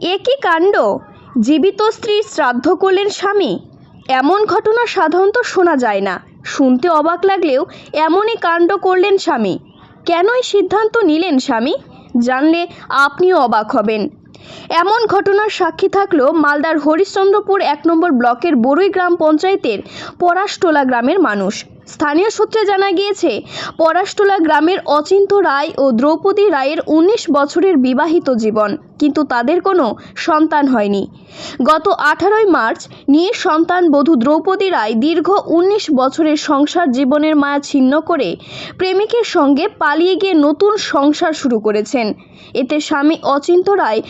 একই কাণ্ড? জীবিত স্ত্রীর শ্রাদ্ধ করলেন স্বামী। এমন ঘটনা সাধারণত শোনা যায় না। শুনতে অবাক লাগলেও এমনই কাণ্ড করলেন স্বামী। কেনই সিদ্ধান্ত নিলেন স্বামী? জানলে আপনিও অবাক হবেন। এমন ঘটনার সাক্ষী থাকল মালদার হরিশ্চন্দ্রপুর এক নম্বর ব্লকের বরুই গ্রাম পঞ্চায়েতের পরাশটোলা গ্রামের মানুষ। স্থানীয় সূত্রে জানা গিয়েছে, পরাশটোলা গ্রামের অচিন্ত রায় ও দ্রৌপদী রায়ের উনিশ বছরের বিবাহিত জীবন, কিন্তু তাদের কোনো সন্তান হয়নি। গত আঠারোই মার্চ নিয়ে সন্তান বধূ দ্রৌপদী রায় দীর্ঘ উনিশ বছরের সংসার জীবনের মায়া ছিন্ন করে প্রেমিকের সঙ্গে পালিয়ে গিয়ে নতুন সংসার শুরু করেছেন। এতে স্বামী অচিন্ত রায়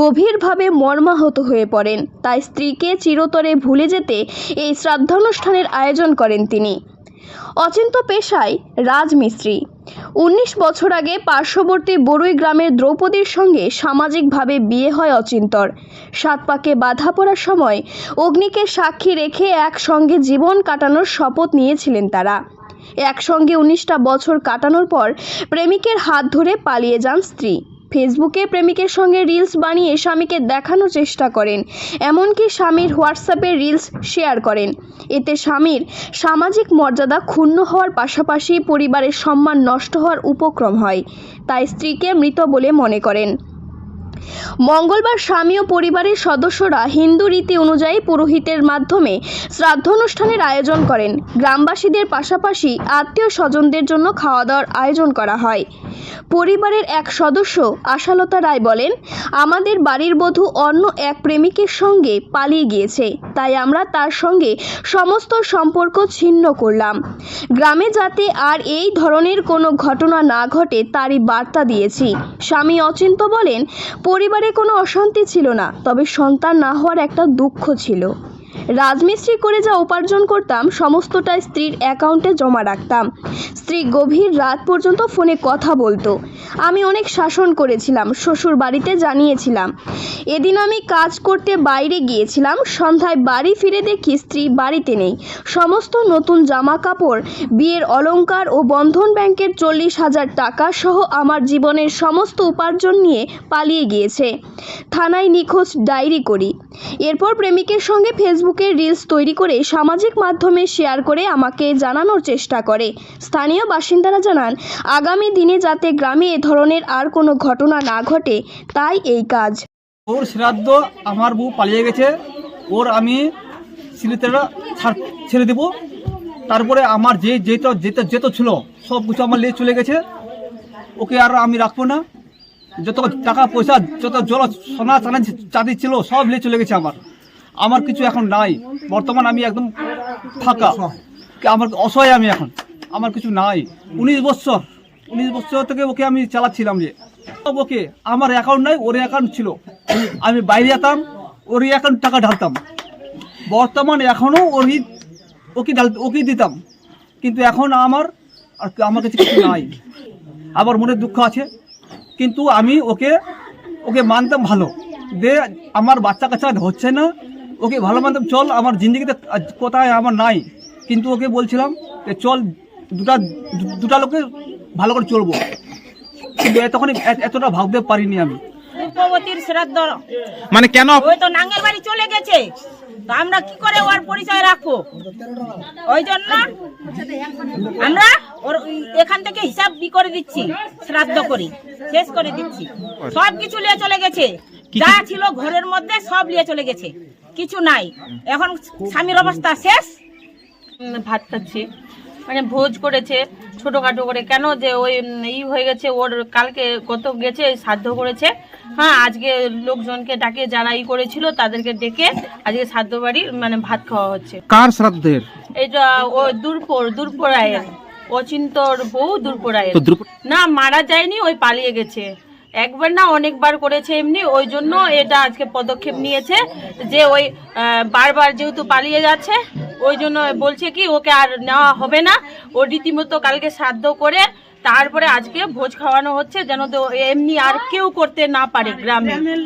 গভীরভাবে মর্মাহত হয়ে পড়েন। তাই স্ত্রীকে চিরতরে ভুলে যেতে এই শ্রাদ্ধানুষ্ঠানের আয়োজন করেন তিনি। অচিন্ত পেশায় রাজমিস্ত্রি। উনিশ বছর আগে পার্শ্ববর্তী বড়ুই গ্রামের দ্রৌপদীর সঙ্গে সামাজিকভাবে বিয়ে হয় অচিন্তর। সাত পাকে বাধা পড়ার সময় অগ্নিকে সাক্ষী রেখে একসঙ্গে জীবন কাটানোর শপথ নিয়েছিলেন তারা। একসঙ্গে উনিশটা বছর কাটানোর পর প্রেমিকের হাত ধরে পালিয়ে যান স্ত্রী। ফেসবুকে প্রেমিকের সঙ্গে রিলস বানিয়ে স্বামীকে দেখানোর চেষ্টা করেন, এমনকি স্বামীর হোয়াটসঅ্যাপে রিলস শেয়ার করেন। এতে স্বামীর সামাজিক মর্যাদা ক্ষুণ্ণ হওয়ার পাশাপাশি পরিবারের সম্মান নষ্ট হওয়ার উপক্রম হয়, তাই স্ত্রীকে মৃত বলে মনে করেন। মঙ্গলবার স্বামী ও পরিবারের সদস্যরা হিন্দু রীতি অনুযায়ী পুরোহিতের মাধ্যমে শ্রাদ্ধানুষ্ঠানের আয়োজন করেন। গ্রামবাসীদের পাশাপাশি আত্মীয় স্বজনদের জন্য খাওয়া দাওয়ার আয়োজন করা হয়। পরিবারের এক সদস্য আশালতা রায় বলেন, আমাদের বাড়ির বধূ অন্য এক প্রেমিকের সঙ্গে পালিয়ে গিয়েছে, তাই আমরা তার সঙ্গে সমস্ত সম্পর্ক ছিন্ন করলাম। গ্রামে যাতে আর এই ধরনের কোনো ঘটনা না ঘটে, তারই বার্তা দিয়েছি। স্বামী অচিন্ত বলেন পরিবারে কোনো অশান্তি ছিল না তবে সন্তান না হওয়ার একটা দুঃখ ছিল। রাজমিস্ত্রি করে যা উপার্জন করতাম, সমস্তটাই স্ত্রীর অ্যাকাউন্টে জমা রাখতাম। স্ত্রী গভীর রাত পর্যন্ত ফোনে কথা বলতো। আমি অনেক শাসন করেছিলাম শ্বশুর বাড়িতে জানিয়েছিলাম। এদিন আমি কাজ করতে বাইরে গিয়েছিলাম, সন্ধ্যায় বাড়ি ফিরে দেখি স্ত্রী বাড়িতে নেই। সমস্ত নতুন জামা কাপড় বিয়ের অলঙ্কার ও বন্ধন ব্যাংকের চল্লিশ হাজার টাকা সহ আমার জীবনের সমস্ত উপার্জন নিয়ে পালিয়ে গিয়েছে। থানায় নিখোঁজ ডায়েরি করি। এরপর প্রেমিকের সঙ্গে ফেসবুকে রিলস তৈরি করে সামাজিক মাধ্যমে শেয়ার করে আমাকে জানানোর চেষ্টা করে। স্থানীয় বাসিন্দারা জানান, আগামী দিনে যাতে গ্রামে এ ধরনের আর কোনো ঘটনা না ঘটে, তাই এই কাজ। ওর শ্রাদ্ধ আমার বউ পালিয়ে গেছে। ওর আমি ছেড়ে দেবো। তারপরে আমার যে যেত যেতে যেত ছিল, সব কিছু আমার নিয়ে চলে গেছে। ওকে আর আমি রাখব না। যত টাকা পয়সা, যত জল, সোনা চানা চাঁদি ছিল, সব নিয়ে চলে গেছে আমার। আমার কিছু এখন নাই। বর্তমান আমি একদম ফাঁকা। আমার অসহায় আমি এখন। আমার কিছু নাই। উনিশ বছর উনিশ বছর থেকে ওকে আমি চালাচ্ছিলাম যে ওকে। আমার অ্যাকাউন্ট নাই, ওর অ্যাকাউন্ট ছিল। আমি বাইরে যেতাম, ওর অ্যাকাউন্ট টাকা ঢালতাম। বর্তমান এখনও ওরই, ওকে ঢাল ওকে দিতাম। কিন্তু এখন আমার আর আমার কাছে কিছু নাই। আবার মনে দুঃখ আছে। কিন্তু আমি ওকে ওকে মানতাম ভালো। দে আমার বাচ্চা কাচ্চা হচ্ছে না ওকে ভালো মানতাম চল আমার জিন্দগিতে কোথায় আমার নাই। কিন্তু ওকে বলছিলাম যে চল দুটা দুটা লোকে ভালো করে চলবো। কিন্তু তখন এতটা ভাবতে পারিনি আমি। রূপবতীর শ্রাদ্ধ। মানে কেন? ওই তো নাঙ্গের বাড়ি চলে গেছে। তো আমরা কি করে ওর পরিচয় রাখব? ওই জন্য আমরা ওর এখান থেকে হিসাব বি করে দিচ্ছি শ্রাদ্ধ করি শেষ করে দিচ্ছি। সব কিছু নিয়ে চলে গেছে। যা ছিল ঘরের মধ্যে সব নিয়ে চলে গেছে। কিছু নাই। এখন স্বামীর অবস্থা শেষ? ভাত খাচ্ছি। মানে ভোজ করেছে ছোটোখাটো করে। কেন যে ওই ই হয়ে গেছে ওর কালকে কত গেছে শ্রাদ্ধ করেছে। হ্যাঁ আজকে লোকজনকে ডাকে যারা ই করেছিল তাদেরকে ডেকে আজকে শ্রাদ্ধ বাড়ি মানে ভাত খাওয়া হচ্ছে। কার শ্রাদ্ধের? এটা ও দূরপুর দূরপুর আয়ের অচিন্তর বউ দূরপুর আয়ের না মারা যায়নি ওই পালিয়ে গেছে। একবার না অনেকবার করেছে এমনি, ওই জন্য এটা আজকে পদক্ষেপ নিয়েছে যে ওই বারবার যেহেতু পালিয়ে যাচ্ছে, ওই জন্য বলছে কি ওকে আর নেওয়া হবে না। ও রীতিমতো কালকে সাধ্য করে তারপরে আজকে ভোজ খাওয়ানো হচ্ছে যেন তো এমনি আর কেউ করতে না পারে গ্রামে।